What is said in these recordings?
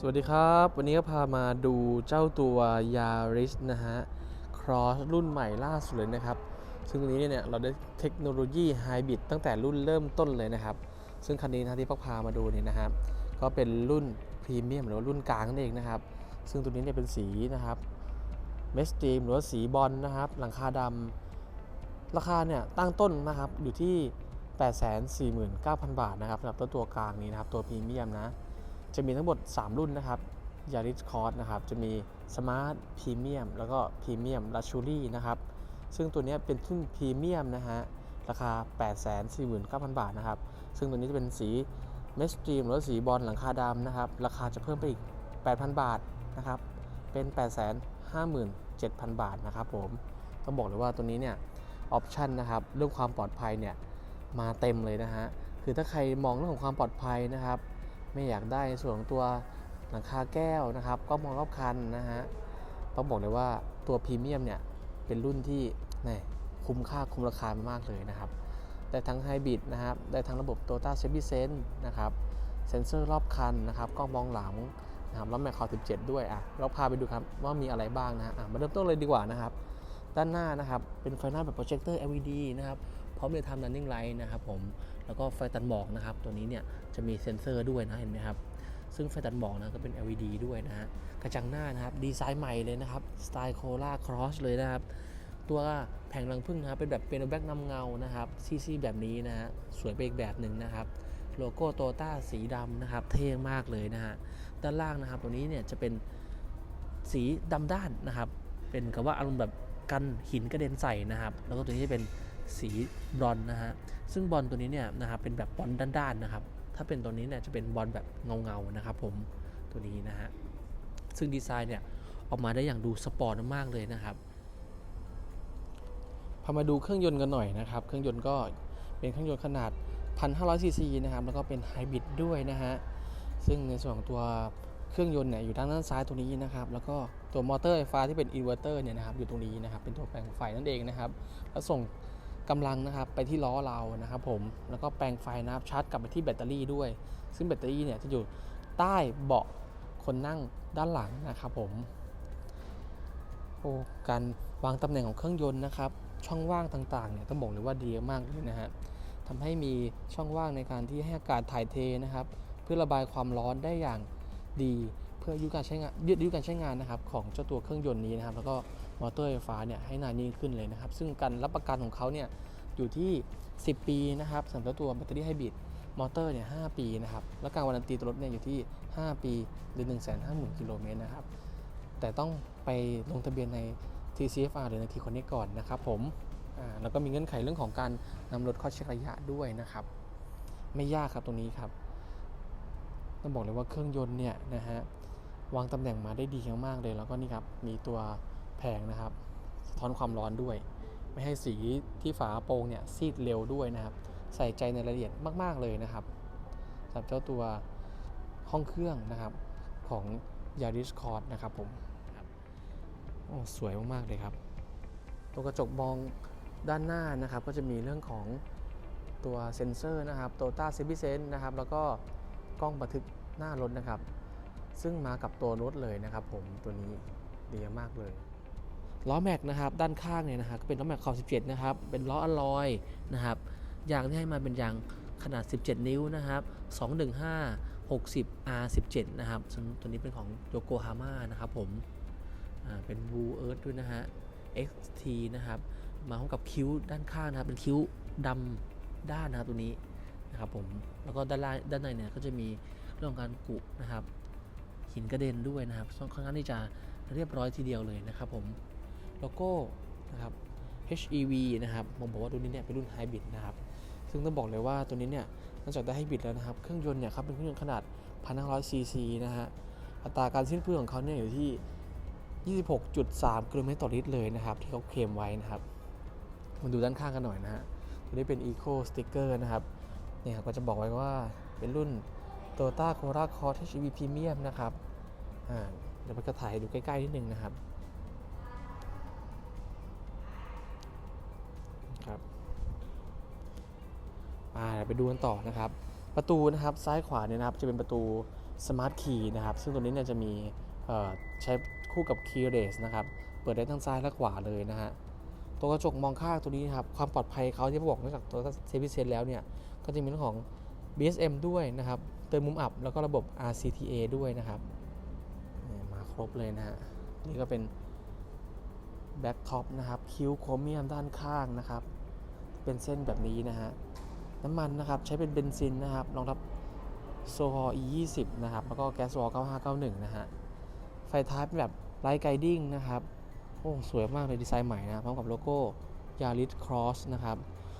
สวัสดีครับ วันนี้ก็พามาดูเจ้าตัว Yaris นะฮะ Cross รุ่นใหม่ล่าสุดเลยนะครับ ซึ่งตัวนี้เนี่ยเราได้เทคโนโลยีไฮบริดตั้งแต่รุ่นเริ่มต้นเลยนะครับ ซึ่งคันนี้นะที่พักพามาดูเนี่ยนะครับ ก็เป็นรุ่นพรีเมียมหรือว่ารุ่นกลางนั่นเองนะครับ ซึ่งตัวนี้เนี่ยเป็นสีนะครับเมสตีมหรือว่าสีบอลนะครับ หลังคาดำราคาเนี่ยตั้งต้นนะครับอยู่ที่ 849,000 บาทนะครับสำหรับตัวตัวกลางนี้นะครับตัวพรีเมียมนะ จะมีทั้งหมด 3 รุ่นนะครับ Yaris Cross นะครับ จะมี Smart Premium แล้วก็ Premium Luxury นะครับ ซึ่งตัวนี้เป็นรุ่นพรีเมียมนะฮะ ราคา 849,000 บาทนะครับ ซึ่งตัวนี้จะเป็นสีเมสตรีมหรือว่าสีบอลหลังคาดำนะครับ ราคาจะเพิ่มไปอีก 8,000 บาทนะครับ เป็น 857,000 บาทนะครับผม ต้องบอกเลยว่าตัวนี้เนี่ย ออปชันนะครับ เรื่องความปลอดภัยเนี่ย มาเต็มเลยนะฮะ คือถ้าใครมองเรื่องของความปลอดภัยนะครับ ไม่อยากได้ในส่วนของตัวหลังคาแก้วนะครับก็มองรอบคันนะฮะต้องบอกเลยว่าตัวพรีเมียมเนี่ยเป็นรุ่นที่แหม่คุ้มค่าคุ้มราคามากเลยนะครับ ได้ทั้งไฮบริดนะครับ ได้ทั้งระบบ t o y o t a Safety Sense นะครับ เซ็นเซอร์รอบคันนะครับกล้องมองหลังนะครับแล้วแมคคอ17 ด้วยอะเราพาไปดูครับว่ามีอะไรบ้างนะฮะมาเริ่มต้นเลยดีกว่านะครับ ด้านหน้านะครับ เป็นไฟหน้าแบบโปรเจคเตอร์ LED นะครับ พร้อมเรียลไทม์ running light นะครับผม แล้วก็ไฟตัดหมอกนะครับ ตัวนี้เนี่ยจะมีเซ็นเซอร์ด้วยนะเห็นไหมครับ ซึ่งไฟตัดหมอกนะก็เป็น LED ด้วยนะฮะกระจังหน้านะครับดีไซน์ใหม่เลยนะครับสไตล์โคลาครอสเลยนะครับ ตัวแผงรังพึ่งนะครับเป็นแบบเป็นแบ็กนำเงานะครับซีๆแบบนี้นะฮะสวยไปอีกแบบหนึ่งนะครับโลโก้โตต้าสีดำนะครับ เท่มากเลยนะฮะด้านล่างนะครับตัวนี้เนี่ยจะเป็นสีดำด้านนะครับ เป็นกับว่าอารมณ์แบบกันหินกระเด็นใส่นะครับ แล้วก็ตัวนี้จะเป็น สีบรอนนะฮะ ซึ่งบอลตัวนี้เนี่ยนะครับเป็นแบบบอลด้านๆนะครับ ถ้าเป็นตัวนี้เนี่ยจะเป็นบอลแบบเงาๆนะครับผมตัวนี้นะฮะ ซึ่งดีไซน์เนี่ยออกมาได้อย่างดูสปอร์ตมากเลยนะครับ พามาดูเครื่องยนต์กันหน่อยนะครับ เครื่องยนต์ก็เป็นเครื่องยนต์ขนาด 1,500 ซีซีนะครับ แล้วก็เป็นไฮบริดด้วยนะฮะ ซึ่งในส่วนของตัวเครื่องยนต์เนี่ยอยู่ด้านด้านซ้ายตรงนี้นะครับ แล้วก็ตัวมอเตอร์ไฟฟ้าที่เป็นอินเวอร์เตอร์เนี่ยนะครับอยู่ตรงนี้นะครับ เป็นตัวแปลงไฟนั่นเองนะครับ แล้วส่ง กำลังนะครับไปที่ล้อเรานะครับผมแล้วก็แปลงไฟนะครับชาร์จกลับไปที่แบตเตอรี่ด้วย ซึ่งแบตเตอรี่เนี่ยจะอยู่ใต้เบาะคนนั่งด้านหลังนะครับผมโอ้การวางตำแหน่งของเครื่องยนต์นะครับช่องว่างต่างๆเนี่ยต้องบอกเลยว่าดีมากเลยนะฮะทำให้มีช่องว่างในการที่ให้อากาศถ่ายเทนะครับ เพื่อระบายความร้อนได้อย่างดี เพื่อยืดการใช้งานยืดอายุการใช้งานนะครับของเจ้าตัวเครื่องยนต์นี้นะครับ แล้วก็ มอเตอร์ไฟฟ้าเนี่ยให้นานยิ่งขึ้นเลยนะครับ ซึ่งการรับประกันของเขาเนี่ยอยู่ที่ 10 ปีนะครับสำหรับตัวแบตเตอรี่ไฮบริดมอเตอร์เนี่ย5ปีนะครับ และการวารันตีตัวรถเนี่ยอยู่ที่ 5 ปีหรือ 150,000กิโลเมตรนะครับ แต่ต้องไปลงทะเบียนใน TCFR หรือใน T Connect ก่อนนะครับผมแล้วก็มีเงื่อนไขเรื่องของการนำรถเข้าเช็คระยะด้วยนะครับ ไม่ยากครับตรงนี้ครับ ต้องบอกเลยว่าเครื่องยนต์เนี่ยนะฮะวางตำแหน่งมาได้ดีมากๆเลย แล้วก็นี่ครับมีตัว แผงนะครับสะท้อนความร้อนด้วย ไม่ให้สีที่ฝาโปร่งเนี่ยซีดเร็วด้วยนะครับ ใส่ใจในรายละเอียดมาก ๆเลยนะครับสำหรับเจ้าตัวห้องเครื่องนะครับของ Yaris Cross นะครับผมโอ้สวยมาก ๆ เลยครับตัวกระจกมองด้านหน้านะครับ ก็จะมีเรื่องของตัวเซ็นเซอร์นะครับ t o t a s a f e t y Sense นะครับ แล้วก็กล้องบันทึกหน้ารถนะครับ ซึ่งมากับตัวรถเลยนะครับผมตัวนี้ดีมากเลย ล้อแม็กนะครับด้านข้างเนี่ยนะครับก็เป็นล้อแม็กขอบ17 นะครับ เป็นล้ออลลอยนะครับยางที่ให้มาเป็นยางขนาด 17 นิ้วนะครับ 215 60 R17 นะครับตัวนี้เป็นของโยโกฮาม่านะครับผมเป็น Blue Earth ด้วยนะฮะ XT นะครับ มาพร้อมกับคิ้วด้านข้างนะครับ เป็นคิ้วดำด้านนะครับตัวนี้นะครับผมแล้วก็ด้านล่างด้านในเนี่ยก็จะมีเรื่องของการกุนะครับ หินกระเด็นด้วยนะครับค่อนข้างที่จะเรียบร้อยทีเดียวเลยนะครับผม โลโก้นะครับ HEV นะครับผมบอกว่าตัวนี้เนี่ยเป็นรุ่นไฮบริดนะครับ ซึ่งต้องบอกเลยว่าตัวนี้เนี่ยนอกจากได้ไฮบริดแล้วนะครับ เครื่องยนต์เนี่ยครับเป็นเครื่องยนต์ขนาด 1,500 ซีซีนะฮะ อัตราการสิ้นเปลืองของเขาเนี่ยอยู่ที่ 26.3 กิโลเมตรต่อลิตรเลยนะครับ ที่เขาเคลมไว้นะครับ มาดูด้านข้างกันหน่อยนะฮะ ตัวนี้เป็น Eco Sticker นะครับ เนี่ยครับก็จะบอกไว้ว่าเป็นรุ่น Toyota Corolla Cross HEV Premium นะครับ อ่า เดี๋ยวมันก็ถ่ายดูใกล้ๆนิดนึงนะครับ อ่าเดี๋ยวไปดูกันต่อนะครับ ประตูนะครับซ้ายขวาเนี่ยนะครับจะเป็นประตู Smart Key นะครับ ซึ่งตัวนี้เนี่ยจะมีใช้คู่กับ Keyless นะครับ เปิดได้ทั้งซ้ายและขวาเลยนะฮะ ตัวกระจกมองข้างตัวนี้นะครับ ความปลอดภัยเขาที่บอกนอกจากตัวเซฟิเซนแล้วเนี่ย ก็จะมีเรื่องของ BSM ด้วยนะครับ เตือนมุมอับแล้วก็ระบบ RCTA ด้วยนะครับมาครบเลยนะฮะ นี่ก็เป็นแบ็กท็อปนะครับ คิ้วโครเมียมด้านข้างนะครับ เป็นเส้นแบบนี้นะฮะ น้ำมันนะครับใช้เป็นเบนซินนะครับรองรับโซฮอล์ E20 นะครับแล้วก็แก๊สโซฮอล์9591 นะฮะไฟท้ายเป็นแบบไลท์ไกดิ้งนะครับโอ้สวยมากเลยดีไซน์ใหม่นะพร้อมกับโลโก้ Yaris Cross นะครับ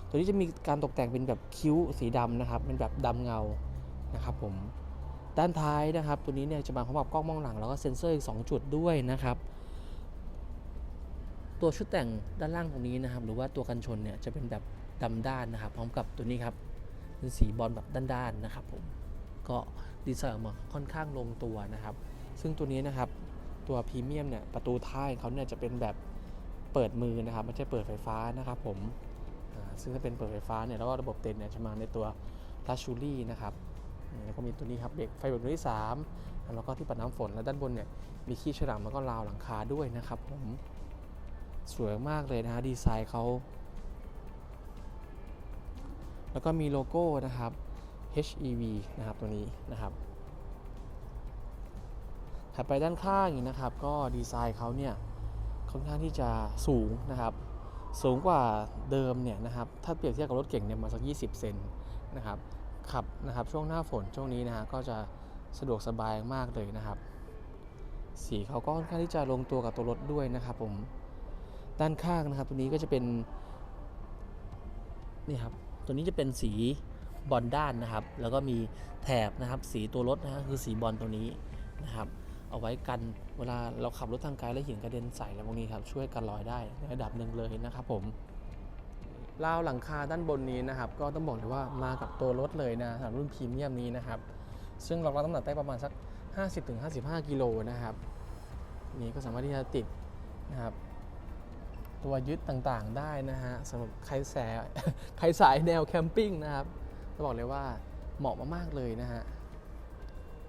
ตัวนี้จะมีการตกแต่งเป็นแบบคิ้วสีดำนะครับเป็นแบบดำเงานะครับผมด้านท้ายนะครับตัวนี้เนี่ยจะมาพร้อมกับกล้องมองหลังแล้วก็เซ็นเซอร์อีก 2 จุดด้วยนะครับ ตัวชุดแต่งด้านล่างตรงนี้นะครับ หรือว่าตัวกันชนเนี่ยจะเป็นแบบ ดำด้านนะครับ พร้อมกับตัวนี้ครับเป็นสีบอลแบบด้านๆนะครับผมก็ดีไซน์ออกมาค่อนข้างลงตัวนะครับ ซึ่งตัวนี้นะครับตัวพรีเมียมเนี่ยประตูท้ายเขาเนี่ยจะเป็นแบบเปิดมือนะครับไม่ใช่เปิดไฟฟ้านะครับผมซึ่งถ้าเป็นเปิดไฟฟ้าเนี่ยแล้วก็ระบบเต็นเนี่ยจะมาในตัวลัชชูรี่นะครับแล้วก็มีตัวนี้ครับเบรกไฟเบรกตัวที่ 3 แล้วก็ที่ปัดน้ำฝนและด้านบนเนี่ยมีขี้ฉลามแล้วก็ราวหลังคาด้วยนะครับผมสวยมากเลยนะฮะดีไซน์เขา แล้วก็มีโลโก้นะครับ HEV นะครับตัวนี้นะครับถัดไปด้านข้างอีกนะครับ ก็ดีไซน์เขาเนี่ยค่อนข้างที่จะสูงนะครับ สูงกว่าเดิมเนี่ยนะครับ ถ้าเปรียบเทียบกับรถเก่งเนี่ยมาสัก 20 เซนนะครับขับนะครับช่วงหน้าฝนช่วงนี้นะฮะก็จะสะดวกสบายมากเลยนะครับ สีเขาก็ค่อนข้างที่จะลงตัวกับตัวรถด้วยนะครับผมด้านข้างนะครับตัวนี้ก็จะเป็นนี่ครับ ตัวนี้จะเป็นสีบอลด้านนะครับ แล้วก็มีแถบนะครับ สีตัวรถนะฮะคือสีบอลตัวนี้นะครับ เอาไว้กันเวลาเราขับรถทางไกลแล้วหินกระเด็นใส่อะไรพวกนี้ครับ ช่วยกันรอยได้ในระดับหนึ่งเลยนะครับผมราวหลังคาด้านบนนี้นะครับ ก็ต้องบอกเลยว่ามากับตัวรถเลยนะสำหรับรุ่นพรีเมียมนี้นะครับ ซึ่งรองรับน้ำหนักได้ประมาณสัก 50-55 กิโลนะครับ นี่ก็สามารถที่จะติดนะครับ ตัวยึดต่างๆได้นะฮะสำหรับใครแสใครสายแนวแคมปิ้งนะครับต้องบอกเลยว่าเหมาะมากๆเลยนะฮะ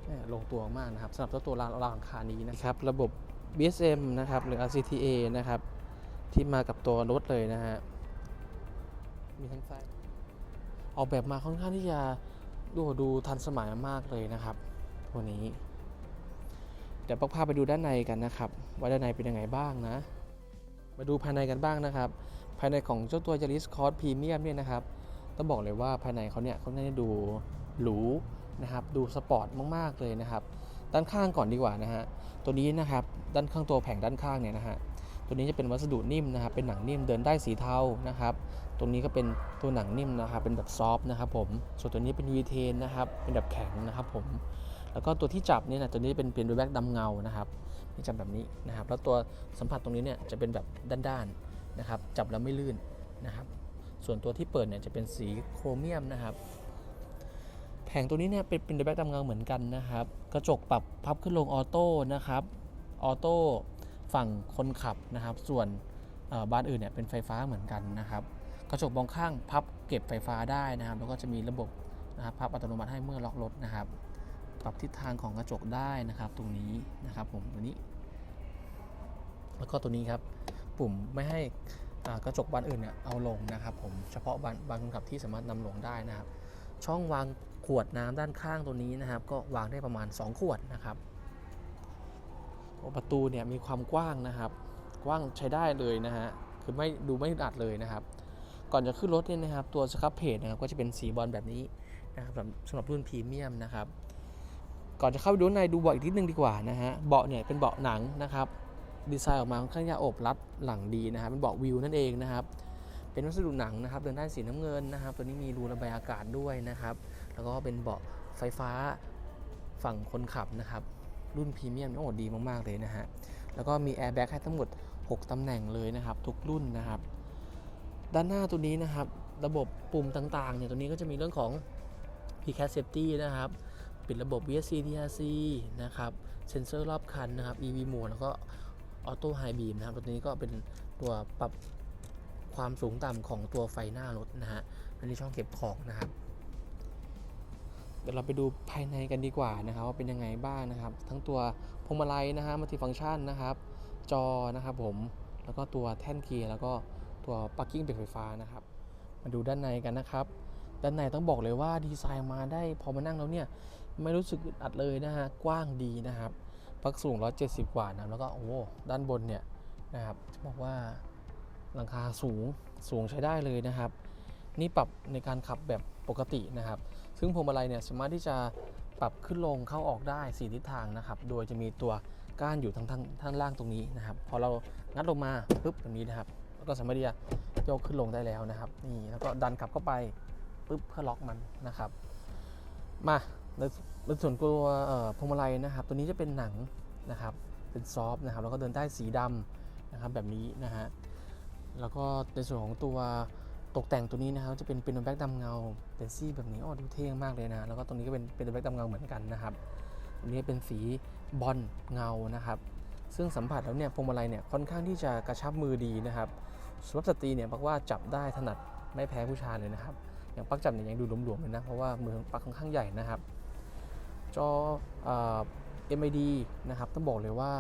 เนี่ยลงตัวมากนะครับสำหรับเจ้าตัวรางรางคานี้นะครับ ระบบ BSM นะครับหรือ RCTA นะครับ ที่มากับตัวรถเลยนะฮะมีทั้งไฟออกแบบมาค่อนข้างที่จะดูดูทันสมัยมากเลยนะครับ ตัวนี้ เดี๋ยวปักพาไปดูด้านในกันนะครับ ว่าด้านในเป็นยังไงบ้างนะ มาดูภายในกันบ้างนะครับ ภายในของเจ้าตัว Yaris Cross Premium เนี่ยนะครับ ต้องบอกเลยว่าภายในเขาเนี่ยเขาได้ดูหรูนะครับ ดูสปอร์ตมากๆเลยนะครับ ด้านข้างก่อนดีกว่านะฮะ ตัวนี้นะครับ ด้านข้างตัวแผงด้านข้างเนี่ยนะฮะ ตัวนี้จะเป็นวัสดุนิ่มนะครับ เป็นหนังนิ่ม เดินได้สีเทานะครับ ตรงนี้ก็เป็นตัวหนังนิ่มนะครับ เป็นแบบซอฟต์นะครับผม ส่วนตัวนี้เป็นวีเทนนะครับ เป็นแบบแข็งนะครับผม แล้วก็ตัวที่จับเนี่ยนะตัวนี้เป็นเป็นแบ็กดำเงานะครับ ที่จับแบบนี้นะครับ แล้วตัวสัมผัสตรงนี้เนี่ยจะเป็นแบบด้านๆนะครับ จับแล้วไม่ลื่นนะครับ ส่วนตัวที่เปิดเนี่ยจะเป็นสีโครเมียมนะครับ แผงตัวนี้เนี่ยเป็นเป็นแบ็กดำเงาเหมือนกันนะครับ กระจกปรับพับขึ้นลงออโต้นะครับ ออโต้ฝั่งคนขับนะครับ ส่วนบ้านอื่นเนี่ยเป็นไฟฟ้าเหมือนกันนะครับ กระจกมองข้างพับเก็บไฟฟ้าได้นะครับ แล้วก็จะมีระบบนะครับพับอัตโนมัติให้เมื่อล็อกรถนะครับ ปรับทิศทางของกระจกได้นะครับ ตรงนี้นะครับผมตัวนี้ แล้วก็ตัวนี้ครับ ปุ่มไม่ให้กระจกบานอื่นเนี่ยเอาลงนะครับ ผมเฉพาะบานบานคนขับที่สามารถนำลงได้นะครับ ช่องวางขวดน้ำด้านข้างตัวนี้นะครับ ก็วางได้ประมาณ 2 ขวดนะครับประตูเนี่ยมีความกว้างนะครับ กว้างใช้ได้เลยนะฮะคือไม่ดูไม่ดัดเลยนะครับ ก่อนจะขึ้นรถเนี่ยนะครับ ตัวสครับเพจนะครับก็จะเป็นสีบอลแบบนี้นะครับสำหรับรุ่นพรีเมียมนะครับ ก่อนจะเข้าไปดูในดูเบาะอีกนิดนึงดีกว่านะฮะเบาะเนี่ยเป็นเบาะหนังนะครับดีไซน์ออกมาค่อนข้างจะโอบรัดหลังดีนะครับเป็นเบาะวิวนั่นเองนะครับเป็นวัสดุหนังนะครับเดินได้สีน้ำเงินนะครับ ตัวนี้มีรูระบายอากาศด้วยนะครับ แล้วก็เป็นเบาะไฟฟ้าฝั่งคนขับนะครับ รุ่นพรีเมียมโอ้ดีมากๆเลยนะฮะแล้วก็มีแอร์แบ็กให้ทั้งหมด 6ตำแหน่งเลยนะครับ ทุกรุ่นนะครับ ด้านหน้าตัวนี้นะครับ ระบบปุ่มต่างๆเนี่ยตัวนี้ก็จะมีเรื่องของ PCAT Safety นะครับ ปิดระบบ VSC TRC นะครับเซ็นเซอร์รอบคันนะครับ EV Mode แล้วก็ Auto High Beam นะครับตัวนี้ก็เป็นตัวปรับความสูงต่ำของตัวไฟหน้ารถนะฮะอันนี้ช่องเก็บของนะครับเดี๋ยวเราไปดูภายในกันดีกว่านะครับว่าเป็นยังไงบ้างนะครับ ทั้งตัวพวงมาลัยนะฮะมัลติฟังก์ชันนะครับ จอนะครับผมแล้วก็ตัวแท่นเกียร์แล้วก็ตัวปลั๊กกิ้งเบรกไฟฟ้านะครับ มาดูด้านในกันนะครับ ด้านในต้องบอกเลยว่าดีไซน์มาได้พอมานั่งแล้วเนี่ย ไม่รู้สึกอัดเลยนะฮะ กว้างดีนะครับปลั๊กสูง 170 กว่านะแล้วก็โอ้โหด้านบนเนี่ยนะครับจะบอกว่าหลังคาสูงสูงใช้ได้เลยนะครับ นี่ปรับในการขับแบบปกตินะครับ ซึ่งพวงมาลัยเนี่ยสามารถที่จะปรับขึ้นลงเข้าออกได้4ทิศทางนะครับ โดยจะมีตัวก้านอยู่ทางทางทางล่างตรงนี้นะครับ พอเรางัดลงมาปุ๊บแบบนี้นะครับ แล้วก็สามารถที่จะโยกขึ้นลงได้แล้วนะครับ นี่แล้วก็ดันกลับเข้าไปปุ๊บเพื่อล็อกมันนะครับ มา ในในส่วนตัวพวงมาลัยนะครับ ตัวนี้จะเป็นหนังนะครับ เป็นซอฟนะครับ แล้วก็เดินได้สีดำนะครับแบบนี้นะฮะ แล้วก็ในส่วนของตัวตกแต่งตัวนี้นะครับจะเป็นเป็นแบ็กดำเงา เป็นซี่แบบนี้อ๋อดูเท่มากเลยนะ แล้วก็ตรงนี้ก็เป็นเป็นแบ็กดำเงาเหมือนกันนะครับตรงนี้เป็นสีบอลเงานะครับ ซึ่งสัมผัสแล้วเนี่ยพวงมาลัยเนี่ยค่อนข้างที่จะกระชับมือดีนะครับสำหรับสตรีเนี่ยบอกว่าจับได้ถนัดไม่แพ้ผู้ชายเลยนะครับ อย่างปักจับเนี่ยยังดูหลวมๆเลยนะเพราะว่ามือปักค่อนข้างใหญ่นะครับ จอเอ่อ MID นะครับต้องบอกเลยว่า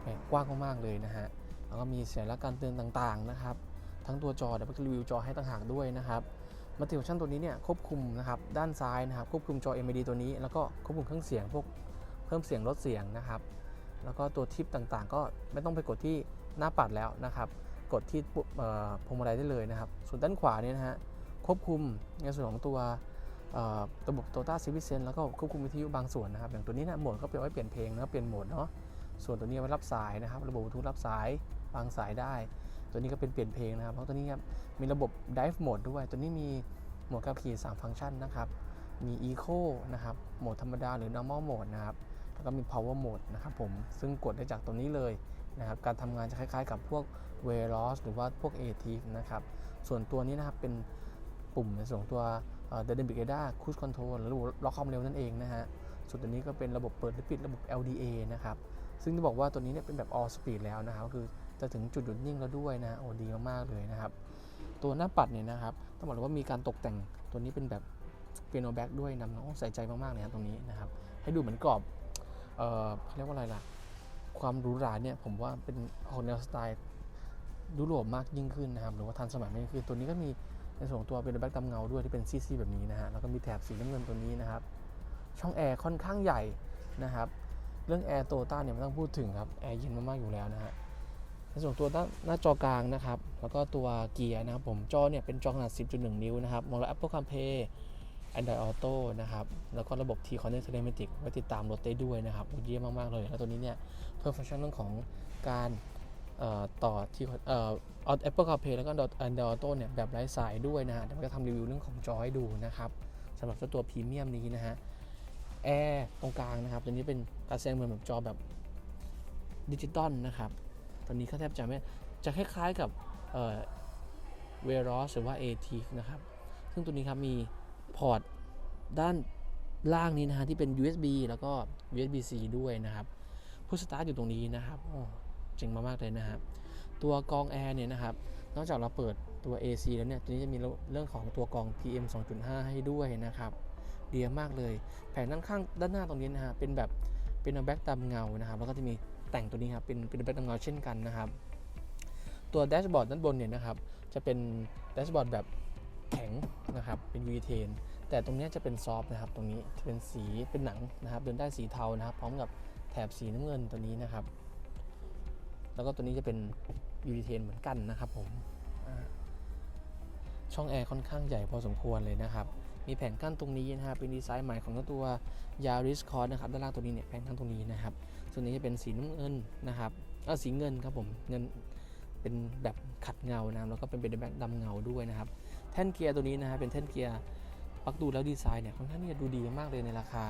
แหมกว้างมากๆเลยนะฮะแล้วก็มีสัญลักษณ์การเตือนต่างๆนะครับ ทั้งตัวจอเดี๋ยวไปรีวิวจอให้ต่างหากด้วยนะครับมัลติฟังก์ชันตัวนี้เนี่ยควบคุมนะครับด้านซ้ายนะครับควบคุมจอ MID ตัวนี้ แล้วก็ควบคุมเครื่องเสียงพวกเพิ่มเสียงลดเสียงนะครับ แล้วก็ตัวทิปต่างๆ ก็ไม่ต้องไปกดที่หน้าปัดแล้วนะครับ กดที่พวงมาลัยได้เลยนะครับ ส่วนด้านขวาเนี่ยนะฮะควบคุมในส่วนของตัว ระบบ Total Citizen แล้วก็ควบคุมวิทยุบางส่วนนะครับ อย่างตัวนี้นะโหมดก็เป็นไว้เปลี่ยนเพลงนะเปลี่ยนโหมดเนาะส่วนตัวนี้ไว้รับสายนะครับ ระบบบลูทูธรับสายวางสายได้ ตัวนี้ก็เป็นเปลี่ยนเพลงนะครับเพราะตัวนี้มีระบบ Dive Mode ด้วย ตัวนี้มีโหมดขับขี่3ฟังก์ชันนะครับมี Eco นะครับโหมดธรรมดาหรือ Normal Mode นะครับแล้วก็มี Power Mode นะครับผมซึ่งกดได้จากตรงนี้เลยนะครับการทำงานจะคล้ายๆ กับพวก w e r o s หรือว่าพวก a t i v นะครับส่วนตัวนี้นะครับเป็นปุ่มในส่วนขอ งตัวเอ่อ Dynamic Radar Cruise Control หรือล็อกความเร็วนั่นเองนะฮะส่วนตัวนี้ก็เป็นระบบเปิดหรือปิดระบบ LDA นะครับ ซึ่งจะบอกว่าตัวนี้เนี่ยเป็นแบบ all speed แล้วนะครับก็คือจะถึงจุดหยุดนิ่งแล้วด้วยนะโอ้ดีมากๆเลยนะครับ ตัวหน้าปัดเนี่ยนะครับต้องบอกเลยว่ามีการตกแต่งตัวนี้เป็นแบบเปียโนแบ็กด้วยนำน้องใส่ใจมากๆเลยนะตรงนี้นะครับ ให้ดูเหมือนกรอบเอ่อเขาเรียกว่าอะไรล่ะ ความหรูหราเนี่ยผมว่าเป็นออกแนวสไตล์ยุโรปมากยิ่งขึ้นนะครับ หรือว่าทันสมัยมากยิ่งขึ้นตัวนี้ก็มี ในส่วนตัวเป็นแบ็กดำเงาด้วยที่เป็นซีๆแบบนี้นะฮะแล้วก็มีแถบสีน้ำเงินตัวนี้นะครับ ช่องแอร์ค่อนข้างใหญ่นะครับ เรื่องแอร์โตต้าเนี่ยไม่ต้องพูดถึงครับแอร์เย็นมากๆอยู่แล้วนะฮะในส่วนตัวหน้าหน้าจอกลางนะครับ แล้วก็ตัวเกียร์นะครับผมจอเนี่ยเป็นจอขนาด 10.1 นิ้วนะครับมองแล้ว Apple CarPlay Android Auto นะครับ แล้วก็ระบบ T-Connect Telematic ไว้ติดตามรถได้ด้วยนะครับโอ้เยี่ยมมาก ๆ เลย แล้วตัวนี้เนี่ยเพิ่มฟังก์ชันเรื่องของการ ต่อที่เอ่อ Apple CarPlay แล้วก็ Android Auto เนี่ยแบบไร้สายด้วยนะฮะเดี๋ยวจะทำรีวิวเรื่องของจอให้ดูนะครับสำหรับเจ้าตัวพรีเมียมนี้นะฮะแอร์ตรงกลางนะครับ ตัวนี้เป็นการแสดงเหมือนแบบจอแบบดิจิตอลนะครับตัวนี้เขาแทบจะไม่จะคล้ายๆกับเอ่อเวรอสหรือว่า a t นะครับ ซึ่งตัวนี้ครับมีพอร์ตด้านล่างนี้นะฮะที่เป็น USB แล้วก็ USB-C ด้วยนะครับ ผู้สตาร์ทอยู่ตรงนี้นะครับ เจ๋งมากๆเลยนะครับ ตัวกองแอร์เนี่ยนะครับ นอกจากเราเปิดตัว AC แล้วเนี่ย ตัวนี้จะมีเรื่องของตัวกอง PM 2.5 ให้ด้วยนะครับดีมากเลย แผงด้านข้างด้านหน้าตรงนี้นะฮะ เป็นแบบ เป็นแบ็กดำเงา นะครับ แล้วก็จะมีแต่งตัวนี้ครับ เป็น เป็นแบ็กดำเงาเช่นกันนะครับ ตัวแดชบอร์ดด้านบนเนี่ยนะครับ จะเป็นแดชบอร์ดแบบแข็งนะครับ เป็นวีเทน แต่ตรงนี้จะเป็นซอฟต์นะครับ ตรงนี้จะเป็นสี เป็นหนังนะครับ เดินได้สีเทานะครับ พร้อมกับแถบสีน้ำเงินตัวนี้นะครับ แล้วก็ตัวนี้จะเป็นยูริเทนเหมือนกันนะครับผมช่องแอร์ค่อนข้างใหญ่พอสมควรเลยนะครับ มีแผงกั้นตรงนี้นะครับเป็นดีไซน์ใหม่ของตัว Yaris Cross นะครับด้านล่างตัวนี้เนี่ยแผงกั้นตรงนี้นะครับ ส่วนนี้จะเป็นสีน้ำเงินนะครับเออสีเงินครับผมเงินเป็นแบบขัดเงานะแล้วก็เป็นเป็นแบบดำเงาด้วยนะครับ แท่นเกียร์ตัวนี้นะฮะเป็นแท่นเกียร์ปักดูแล้วดีไซน์เนี่ยค่อนข้างที่จะดูดีมากเลยในราคา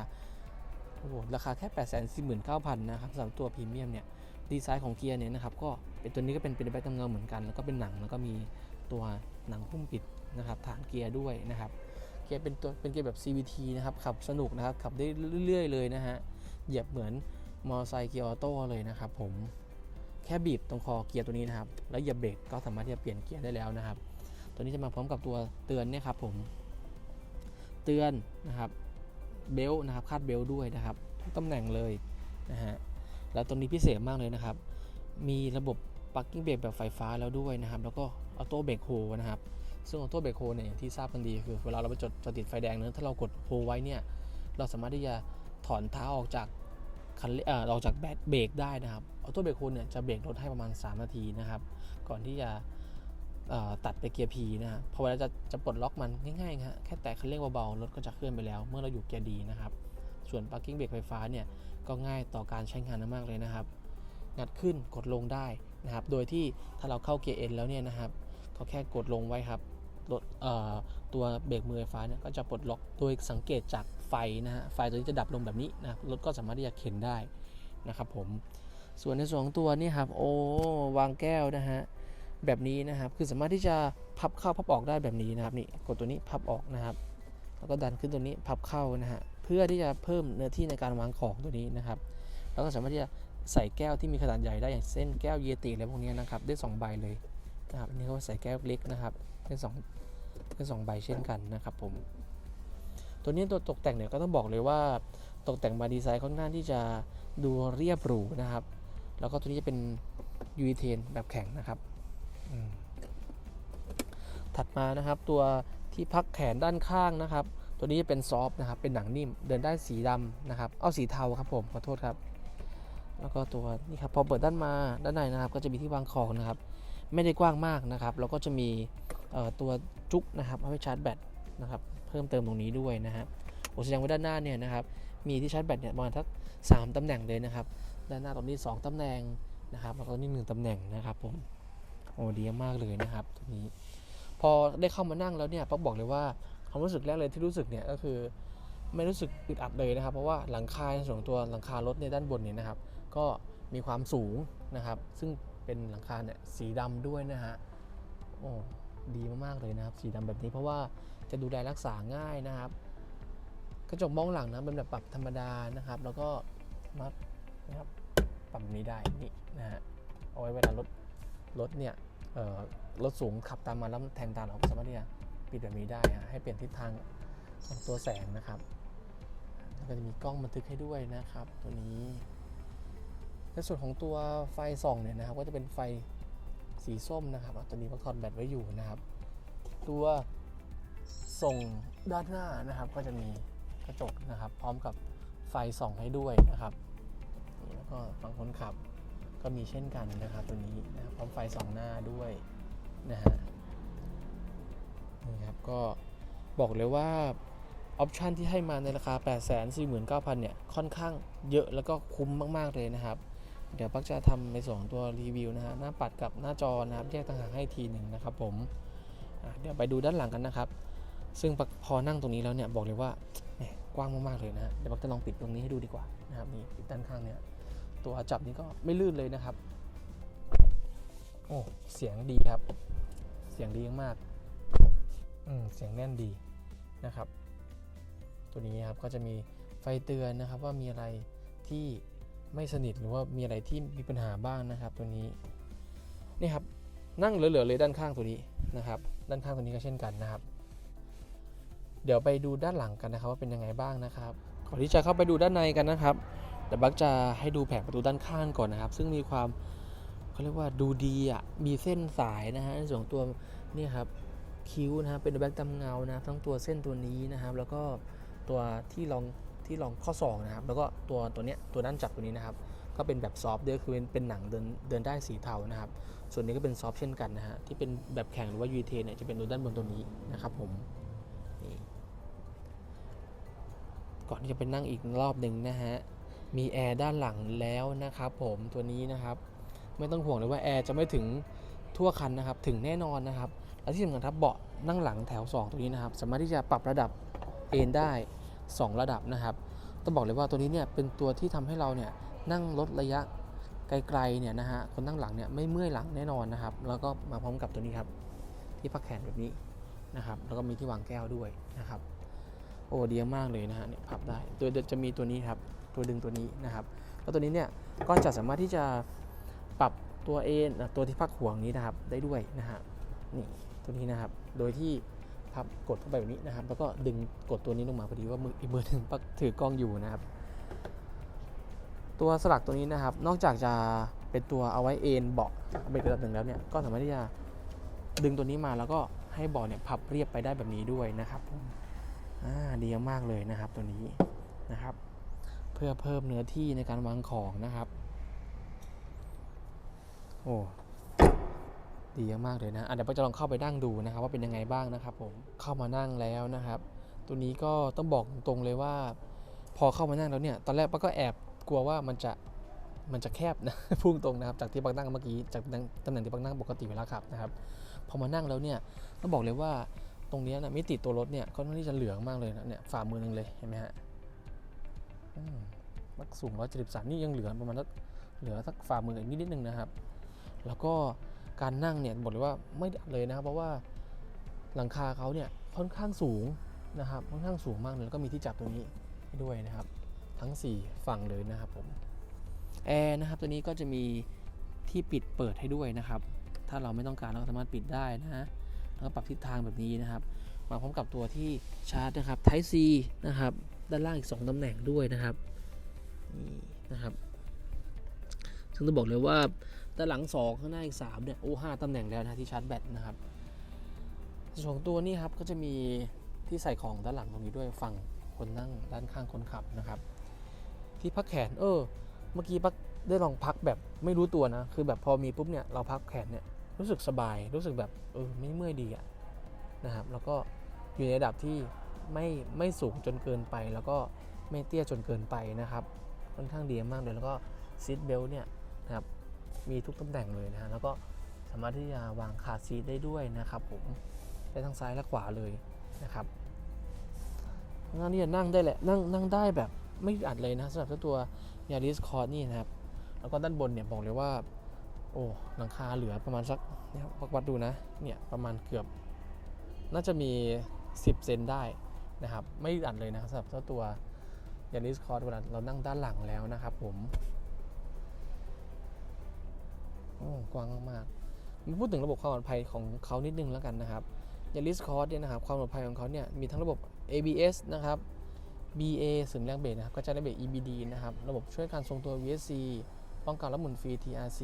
โอ้โหราคาแค่ 8 4 9 0 0 0 นะครับสำหรับตัวพรีเมียมเนี่ย ดีไซน์ของเกียร์เนี่ยนะครับก็เป็นตัวนี้ก็เป็นเป็นแบ็คดำเงาเหมือนกัน แล้วก็เป็นหนังแล้วก็มีตัวหนังหุ้มปิดนะครับฐานเกียร์ด้วยนะครับเกียร์เป็นตัวเป็นเกียร์แบบ CVT นะครับขับสนุกนะครับขับได้เรื่อยๆเลยนะฮะเหยียบเหมือนมอเตอร์ไซค์เกียร์ออโต้เลยนะครับผมแค่บีบตรงคอเกียร์ตัวนี้นะครับแล้วเหยียบเบรกก็สามารถที่จะเปลี่ยนเกียร์ได้แล้วนะครับ ตัวนี้จะมาพร้อมกับตัวเตือนเนี่ยครับผมเตือนนะครับเบลต์นะครับคาดเบลต์ด้วยนะครับทุกตำแหน่งเลยนะฮะ แล้วตัวนี้พิเศษมากเลยนะครับ มีระบบ parking brake แบบไฟฟ้าแล้วด้วยนะครับ แล้วก็ออโต้เบรกโฮนะครับ ซึ่งออโต้เบรกโฮเนี่ยอย่างที่ทราบกันดีคือเวลาเราไปจดจอดติดไฟแดงเนอะถ้าเรากดโฮไว้เนี่ย เราสามารถที่จะถอนเท้าออกจากคันเอ่อออกจากแบตเบรกได้นะครับออโต้เบรกโฮเนี่ยจะเบรกรถให้ประมาณ 3 นาทีนะครับ ก่อนที่จะตัดไปเกียร์ P นะฮะพอเวลาจะจะปลดล็อกมันง่ายๆครับแค่แตะคันเร่งเบาๆรถก็จะเคลื่อนไปแล้ว เมื่อเราอยู่เกียร์ดีนะครับ ส่วน parking brake ไฟฟ้าเนี่ยก็ง่ายต่อการใช้งานมากเลยนะครับ งัดขึ้นกดลงได้นะครับ โดยที่ถ้าเราเข้าเกียร์ N แล้วเนี่ยนะครับก็แค่กดลงไว้ครับรถตัวเบรกมือไฟฟ้าเนี่ยก็จะปลดล็อกโดยสังเกตจากไฟนะฮะไฟตัวนี้จะดับลงแบบนี้นะครับรถก็สามารถที่จะเข็นได้นะครับผมส่วนในส่วนของตัวนี่ครับโอ้วางแก้วนะฮะแบบนี้นะครับคือสามารถที่จะพับเข้าพับออกได้แบบนี้นะครับนี่กดตัวนี้พับออกนะครับ แล้วก็ดันขึ้นตัวนี้พับเข้านะฮะ เพื่อที่จะเพิ่มเนื้อที่ในการวางของตัวนี้นะครับ แล้วก็สามารถที่จะใส่แก้วที่มีขนาดใหญ่ได้อย่างเช่นแก้วเยติอะไรพวกนี้นะครับ ได้สองใบเลยนะครับอันนี้เขาใส่แก้วเล็กนะครับได้สองได้สองใบเช่นกันนะครับผมตัวนี้ตัวตกแต่งเนี่ยก็ต้องบอกเลยว่าตกแต่งมาดีไซน์ค่อนข้างที่จะดูเรียบหรูนะครับ แล้วก็ตัวนี้จะเป็นยูเทนแบบแข็งนะครับ ถัดมานะครับตัวที่พักแขนด้านข้างนะครับ ตัวนี้จะเป็นซอฟต์นะครับ เป็นหนังนิ่ม เดินได้สีดำนะครับ เอาสีเทาครับผม ขอโทษครับ แล้วก็ตัวนี่ครับ พอเปิดด้านมาด้านในนะครับ ก็จะมีที่วางของนะครับ ไม่ได้กว้างมากนะครับ แล้วก็จะมีตัวจุกนะครับ เอาไว้ชาร์จแบตนะครับ เพิ่มเติมตรงนี้ด้วยนะฮะโอ้แสดงว่าด้านหน้าเนี่ยนะครับ มีที่ชาร์จแบตเนี่ยประมาณทักสามตำแหน่งเลยนะครับ ด้านหน้าตรงนี้ 2ตำแหน่งนะครับแล้วก็นี่หนึ่งตำแหน่งนะครับผม โอ้ดีมากเลยนะครับตัวนี้ พอได้เข้ามานั่งแล้วเนี่ยป๊อกบอกเลยว่า ความรู้สึกแรกเลยที่รู้สึกเนี่ยก็คือไม่รู้สึกอึดอัดเลยนะครับ เพราะว่าหลังคาในส่วนตัวหลังคารถในด้านบนเนี่ยนะครับ ก็มีความสูงนะครับ ซึ่งเป็นหลังคาเนี่ยสีดำด้วยนะฮะโอ้ดีมากๆเลยนะครับ สีดำแบบนี้เพราะว่าจะดูแลรักษาง่ายนะครับ กระจกมองหลังนะเป็นแบบปรับธรรมดานะครับ แล้วก็มัดนะครับปรับนี้ได้นี่นะฮะเอาไว้เวลารถรถเนี่ยรถสูงขับตามมาแล้วแทงตาเราก็สามารถที่จะ ปิดแบบนี้ได้ให้เปลี่ยนทิศทางของตัวแสงนะครับ แล้วก็จะมีกล้องบันทึกให้ด้วยนะครับ ตัวนี้ ในส่วนของตัวไฟส่องเนี่ยนะครับ ก็จะเป็นไฟสีส้มนะครับตัวนี้พักถอดแบตไว้อยู่นะครับ ตัวส่งด้านหน้านะครับ ก็จะมีกระจกนะครับ พร้อมกับไฟส่องให้ด้วยนะครับแล้วก็ฝั่งคนขับก็มีเช่นกันนะครับ ตัวนี้นะครับพร้อมไฟส่องหน้าด้วยนะฮะ นี่ครับก็บอกเลยว่าออปชันที่ให้มาในราคา 8 4 9 0 0 0 เนี่ยค่อนข้างเยอะแล้วก็คุ้มมาก ๆ เลยนะครับ เดี๋ยวปักจะทำในส่วนของตัวรีวิวนะฮะหน้าปัดกับหน้าจอนะครับแยกต่างหากให้ทีหนึ่งนะครับผมเดี๋ยวไปดูด้านหลังกันนะครับ ซึ่งพอนั่งตรงนี้แล้วเนี่ยบอกเลยว่ากว้างมากๆเลยนะเดี๋ยวปักจะลองปิดตรงนี้ให้ดูดีกว่านะครับนี่ปิดด้านข้างเนี่ยตัวจับนี้ก็ไม่ลื่นเลยนะครับโอ้เสียงดีครับ เสียงดีมากๆ เสียงแน่นดีนะครับ ตัวนี้ครับก็จะมีไฟเตือนนะครับว่ามีอะไรที่ไม่สนิทหรือว่ามีอะไรที่มีปัญหาบ้างนะครับ ตัวนี้นี่ครับนั่งเหลือๆเลยด้านข้างตัวนี้นะครับ ด้านข้างตัวนี้ก็เช่นกันนะครับ เดี๋ยวไปดูด้านหลังกันนะครับ ว่าเป็นยังไงบ้างนะครับก่อนที่จะเข้าไปดูด้านในกันนะครับเดี๋ยวบักจะให้ดูแผงประตูด้านข้างก่อนนะครับ ซึ่งมีความเขาเรียกว่าดูดีอะมีเส้นสายนะฮะในส่วนตัวนี่ครับ คิ้วนะครับเป็นแบ็กตำเงานะทั้งตัวเส้นตัวนี้นะครับ แล้วก็ตัวที่รองที่รองข้อศอกนะครับ แล้วก็ตัวตัวเนี้ยตัวด้านจับตัวนี้นะครับ ก็เป็นแบบซอฟต์ด้วยคือเป็นเป็นหนังเดินเดินได้สีเทานะครับ ส่วนนี้ก็เป็นซอฟต์เช่นกันนะฮะที่เป็นแบบแข็งหรือว่ายูเทเนี่ยจะเป็นตัวด้านบนตัวนี้นะครับผมก่อนที่จะไปนั่งอีกรอบหนึ่งนะฮะมีแอร์ด้านหลังแล้วนะครับผมตัวนี้นะครับ ไม่ต้องห่วงเลยว่าแอร์จะไม่ถึงทั่วคันนะครับ ถึงแน่นอนนะครับ และที่สำคัญครับเบาะนั่งหลังแถว 2ตัวนี้นะครับ สามารถที่จะปรับระดับเอนได้ 2 ระดับนะครับต้องบอกเลยว่าตัวนี้เนี่ยเป็นตัวที่ทำให้เราเนี่ยนั่งลดระยะไกลๆเนี่ยนะฮะคนนั่งหลังเนี่ยไม่เมื่อยหลังแน่นอนนะครับ แล้วก็มาพร้อมกับตัวนี้ครับ ที่พักแขนแบบนี้นะครับ แล้วก็มีที่วางแก้วด้วยนะครับโอ้ดีมากเลยนะฮะเนี่ยพับได้ตัวจะมีตัวนี้ครับตัวดึงตัวนี้นะครับแล้วตัวนี้เนี่ยก็จะสามารถที่จะปรับตัวเอนตัวที่พักห่วงนี้นะครับได้ด้วยนะฮะนี่ ตัวนี้นะครับ โดยที่พับกดเข้าไปแบบนี้นะครับ แล้วก็ดึงกดตัวนี้ลงมาพอดีว่ามืออีกมือหนึ่งปักถือกล้องอยู่นะครับ ตัวสลักตัวนี้นะครับ นอกจากจะเป็นตัวเอาไว้เอนเบาะเบรกระดับหนึ่งแล้วเนี่ยก็สามารถที่จะดึงตัวนี้มาแล้วก็ให้เบาะเนี่ยพับเรียบไปได้แบบนี้ด้วยนะครับอ่าดีมากเลยนะครับตัวนี้นะครับ เพื่อเพิ่มเนื้อที่ในการวางของนะครับ โอ้ ดีมากเลยนะเดี๋ยวเราจะลองเข้าไปนั่งดูนะครับ ว่าเป็นยังไงบ้างนะครับ ผมเข้ามานั่งแล้วนะครับ ตัวนี้ก็ต้องบอกตรงๆเลยว่า พอเข้ามานั่งแล้วเนี่ย ตอนแรกป้าก็แอบกลัวว่ามันจะมันจะแคบนะพุ่งตรงนะครับ จากที่ปักนั่งเมื่อกี้จากตำแหน่งที่ปักนั่งปกติเวลาขับนะครับ พอมานั่งแล้วเนี่ยต้องบอกเลยว่าตรงนี้นะมิติตัวรถเนี่ยก็น่าที่จะเหลืองมากเลยนะเนี่ยฝ่ามือหนึงเลยเห็นไหมฮะอืมมักสูง173นี่ยังเหลือประมาณสักเหลือสักฝ่ามืออีกนิดนึงนะครับ แล้วก็ การนั่งเนี่ยบอกเลยว่าไม่ดัดเลยนะครับเพราะว่าหลังคาเขาเนี่ยค่อนข้างสูงนะครับค่อนข้างสูงมากเลยแล้วก็มีที่จับตรงนี้ด้วยนะครับ ทั้ง 4 ฝั่งเลยนะครับผมแอร์นะครับตัวนี้ก็จะมีที่ปิดเปิดให้ด้วยนะครับ ถ้าเราไม่ต้องการเราก็สามารถปิดได้นะฮะแล้วก็ปรับทิศทางแบบนี้นะครับมาพร้อมกับตัวที่ชาร์จนะครับ Type C นะครับด้านล่างอีก 2ตำแหน่งด้วยนะครับนี่นะครับ ซึ่งต้องบอกเลยว่า ด้านหลัง 2 ข้างหน้าอีก 3 เนี่ย โอ้ห้าตำแหน่งแล้วนะที่ชาร์จแบตนะครับส่วนของตัวนี้ครับก็จะมีที่ใส่ของด้านหลังตรงนี้ด้วยฝั่งคนนั่งด้านข้างคนขับนะครับ ที่พักแขนเออ เมื่อกี้ปักได้ลองพักแบบไม่รู้ตัวนะ คือแบบพอมีปุ๊บเนี่ยเราพักแขนเนี่ยรู้สึกสบายรู้สึกแบบเออไม่เมื่อยดีอะนะครับ แล้วก็อยู่ในระดับที่ไม่ไม่สูงจนเกินไป แล้วก็ไม่เตี้ยจนเกินไปนะครับค่อนข้างดีมากเลยแล้วก็ซีทเบลเนี่ยนะครับ มีทุกตำแหน่งเลยนะฮะแล้วก็สามารถที่จะวางคาซีทได้ด้วยนะครับผมได้ทั้งซ้ายและขวาเลยนะครับนั่งนี่นั่งได้แหละนั่งนั่งได้แบบไม่อึดอัดเลยนะสำหรับเจ้าตัว Yaris Cross นี่นะครับ แล้วก็ด้านบนเนี่ยบอกเลยว่า โอ้หลังคาเหลือประมาณสักเนี่ยวัดดูนะเนี่ยประมาณเกือบ น่าจะมี 10 เซนได้นะครับ ไม่อึดอัดเลยนะสำหรับเจ้าตัว Yaris Cross เวลาเรานั่งด้านหลังแล้วนะครับผม กว้างมากๆมาพูดถึงระบบความปลอดภัยของเขานิดนึงแล้วกันนะครับยาริสคอร์สเนี่ยนะครับความปลอดภัยของเขาเนี่ยมีทั้งระบบ ABS นะครับ BA ศูนย์แรงเบรกนะครับก็จะได้เบรก EBD นะครับระบบช่วยการทรงตัว VSC ป้องกันและหมุนฟรี TRC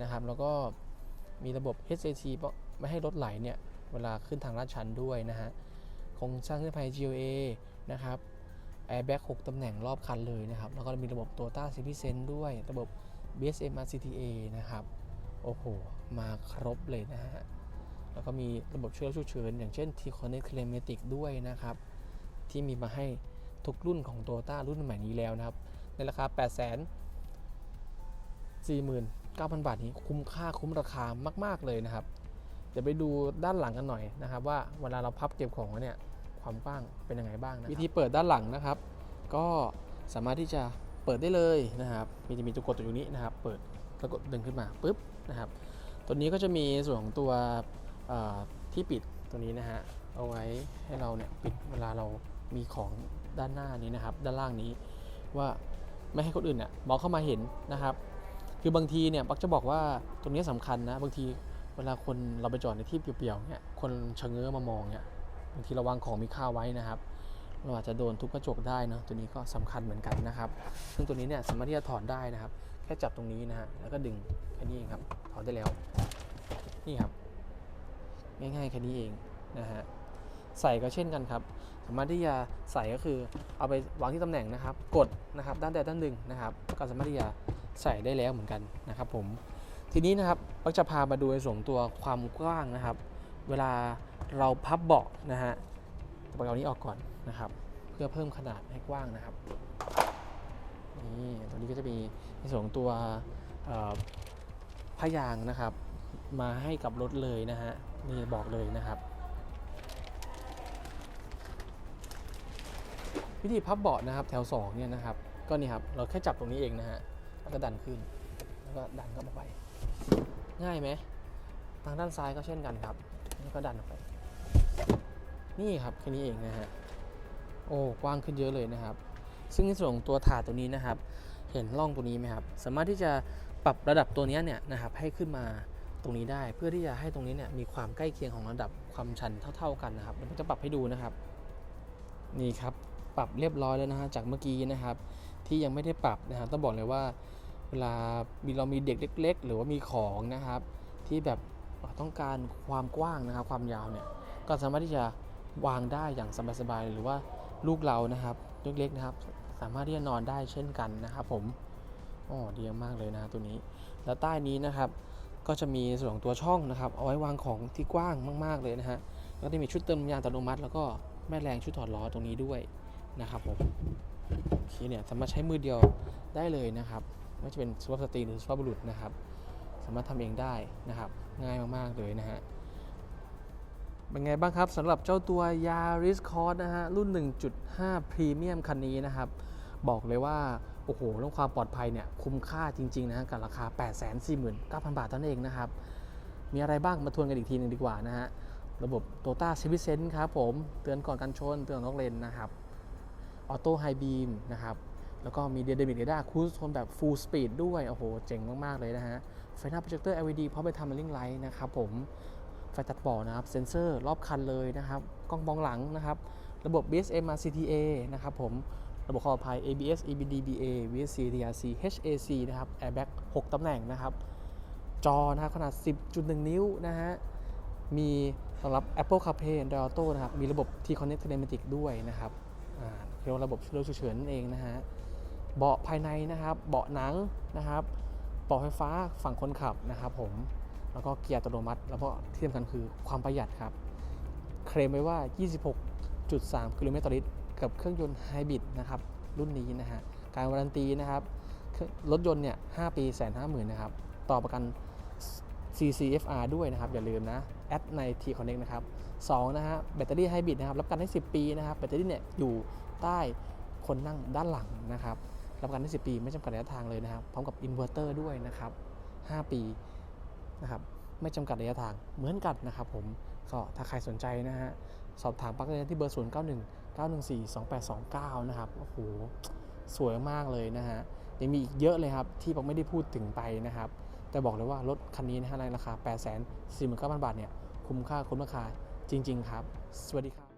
นะครับแล้วก็มีระบบ HAT ป้องไม่ให้รถไหลเนี่ยเวลาขึ้นทางลาดชันด้วยนะฮะคงสร้างนิรภัย GOA นะครับ Airbag 6ตำแหน่งรอบคันเลยนะครับ แล้วก็มีระบบ Toyota City Sense ด้วย ระบบ BSM RCTA นะครับ โอ้โห มาครบเลยนะฮะ แล้วก็มีระบบช่วยฉุกเฉินอย่างเช่น T-Connect Telematic ด้วยนะครับ ที่มีมาให้ทุกรุ่นของ Toyota รุ่นใหม่นี้แล้วนะครับ ในราคา8 4 9 0 0 0 บาทนี้คุ้มค่าคุ้มราคามาก ๆ เลยนะครับ เดี๋ยวไปดูด้านหลังกันหน่อยนะครับ ว่าเวลาเราพับเก็บของเนี่ยความกว้างเป็นยังไงบ้างนะวิธีเปิดด้านหลังนะครับ ก็สามารถที่จะ เปิดได้เลยนะครับ มีจะมีตัวกดตัวอยู่นี้นะครับ เปิดแล้วกดดึงขึ้นมาปุ๊บนะครับ ตัวนี้ก็จะมีส่วนของตัวที่ปิดตัวนี้นะฮะ เอาไว้ให้เราเนี่ยปิดเวลาเรามีของด้านหน้านี้นะครับ ด้านล่างนี้ว่าไม่ให้คนอื่นเนี่ยมองเข้ามาเห็นนะครับ คือบางทีเนี่ยปักจะบอกว่าตรงนี้สำคัญนะ บางทีเวลาคนเราไปจอดในที่เปลี่ยวๆเนี่ยคนชะเง้อมามองเนี่ยบางทีเราวางของมีค่าไว้นะครับ เราอาจจะโดนทุบกระจกได้เนะตัวนี้ก็สำคัญเหมือนกันนะครับ ซึ่งตัวนี้เนี่ยสามารถที่จะถอดได้นะครับ แค่จับตรงนี้นะฮะแล้วก็ดึงแค่นี้เองครับถอดได้แล้ว นี่ครับ ง่ายๆแค่นี้เองนะฮะใส่ก็เช่นกันครับ สามารถที่จะใส่ก็คือเอาไปวางที่ตำแหน่งนะครับ กดนะครับด้านใดด้านหนึ่งนะครับ ก็สามารถที่จะใส่ได้แล้วเหมือนกันนะครับ ผม ทีนี้นะครับเราจะพามาดูในส่วนของตัวความกว้างนะครับ เวลาเราพับเบาะนะฮะ เอาเอานี้ออกก่อนนะครับ เพื่อเพิ่มขนาดให้กว้างนะครับนี่ตัวนี้ก็จะมีในส่วนของตัวผ้ายางนะครับ มาให้กับรถเลยนะฮะนี่บอกเลยนะครับ วิธีพับเบาะนะครับ แถว2เนี่ยนะครับ ก็นี่ครับเราแค่จับตรงนี้เองนะฮะแล้วก็ดันขึ้น แล้วก็ดันเข้าไป ง่ายไหมทางด้านซ้ายก็เช่นกันครับแล้วก็ดันออกไป นี่ครับแค่นี้เองนะฮะโอ้กว้างขึ้นเยอะเลยนะครับ ซึ่งในส่วนของตัวถาดตัวนี้นะครับ เห็นร่องตัวนี้ไหมครับ สามารถที่จะปรับระดับตัวนี้เนี่ยนะครับให้ขึ้นมาตรงนี้ได้ เพื่อที่จะให้ตรงนี้เนี่ยมีความใกล้เคียงของระดับความชันเท่า ๆกันนะครับเดี๋ยวผมจะปรับให้ดูนะครับ นี่ครับปรับเรียบร้อยแล้วนะฮะจากเมื่อกี้นะครับ ที่ยังไม่ได้ปรับนะครับต้องบอกเลยว่า เวลามีเรามีเด็กเล็ก ๆ หรือว่ามีของนะครับ ที่แบบต้องการความกว้างนะครับ ความยาวเนี่ยก็สามารถที่จะ วางได้อย่างสบายๆหรือว่าลูกเรานะครับเล็กๆนะครับ สามารถที่จะนอนได้เช่นกันนะครับ ผมอ๋อดีมากเลยนะตัวนี้ แล้วใต้นี้นะครับ ก็จะมีส่วนของตัวช่องนะครับ เอาไว้วางของที่กว้างมาก ๆเลยนะฮะก็จะมีชุดเติมยางอัตโนมัติ แล้วก็แม่แรงชุดถอดล้อตรงนี้ด้วยนะครับผมโอเคเนี่ยสามารถใช้มือเดียวได้เลยนะครับไม่ว่าจะเป็นสุภาพสตรีหรือสุภาพบุรุษนะครับ สามารถทำเองได้นะครับ ง่ายมากๆเลยนะฮะ เป็นไงบ้างครับสำหรับเจ้าตัว Yaris Cross นะฮะ รุ่น 1.5 Premium คันนี้นะครับ บอกเลยว่า โอ้โหเรื่องความปลอดภัยเนี่ย คุ้มค่าจริง ๆ นะฮะ กับราคา 849,000 บาทเท่านั้นเองนะครับ มีอะไรบ้างมาทวนกันอีกทีหนึ่งดีกว่านะฮะ ระบบ t o t a c i v i c Sense ครับผม เตือนก่อนการชน เตือนนอกเลนนะครับออโต้ไฮบีมนะครับแล้วก็มีเดดมิกเรดาร์คูสโทนแบบ Full Speed ด้วย โอ้โห เจ๋งมาก ๆ เลยนะฮะ ไฟหน้าโปรเจคเตอร์ LED พร้อมไปทำ Running Light นะครับผม ไฟตัดบ่อนะครับ เซ็นเซอร์รอบคันเลยนะครับ กล้องมองหลังนะครับ ระบบ BSM RCTA นะครับผม ระบบความปลอดภัย ABS EBD BA VSC TRC HAC นะครับ Airbag 6 ตำแหน่งนะครับ จอนะครับขนาด 10.1 นิ้วนะฮะ มีสำหรับ Apple CarPlay Android Auto นะครับ มีระบบ T-Connect Telematic ด้วยนะครับเรียกว่าระบบช่วยเหลือฉุกเฉินนั่นเองนะฮะ เบาะภายในนะครับ เบาะหนังนะครับ เบาะไฟฟ้าฝั่งคนขับนะครับผม แล้วก็เกียร์อัตโนมัติ แล้วก็ที่สำคัญคือความประหยัดครับ เคลมไว้ว่า 26.3 กิโลเมตรต่อลิตร กับเครื่องยนต์ไฮบริดนะครับ รุ่นนี้นะฮะ การวารันตีนะครับรถยนต์เนี่ย 5 ปีแสนห้าหมื่นนะครับ ต่อประกัน CCFR ด้วยนะครับ อย่าลืมนะแอดใน T Connect นะครับ2นะฮะแบตเตอรี่ไฮบริดนะครับ รับประกันได้ 10 ปีนะครับ แบตเตอรี่เนี่ยอยู่ใต้คนนั่งด้านหลังนะครับ รับประกันได้ 10 ปีไม่จำกัดระยะทางเลยนะครับ พร้อมกับอินเวอร์เตอร์ด้วยนะครับ 5 ปี นะครับไม่จำกัดระยะทางเหมือนกันนะครับผมก็ถ้าใครสนใจนะฮะสอบถามปักเลยที่เบอร์ 0 9 1 9 1 4 2 8 2 9 นะครับโอ้โหสวยมากเลยนะฮะยังมีอีกเยอะเลยครับที่ผมไม่ได้พูดถึงไปนะครับ แต่บอกเลยว่ารถคันนี้นะฮะในราคา 8 4 9 0 0 0 บาทเนี่ยคุ้มค่าคุ้มราคาจริง ๆ ครับ สวัสดีครับ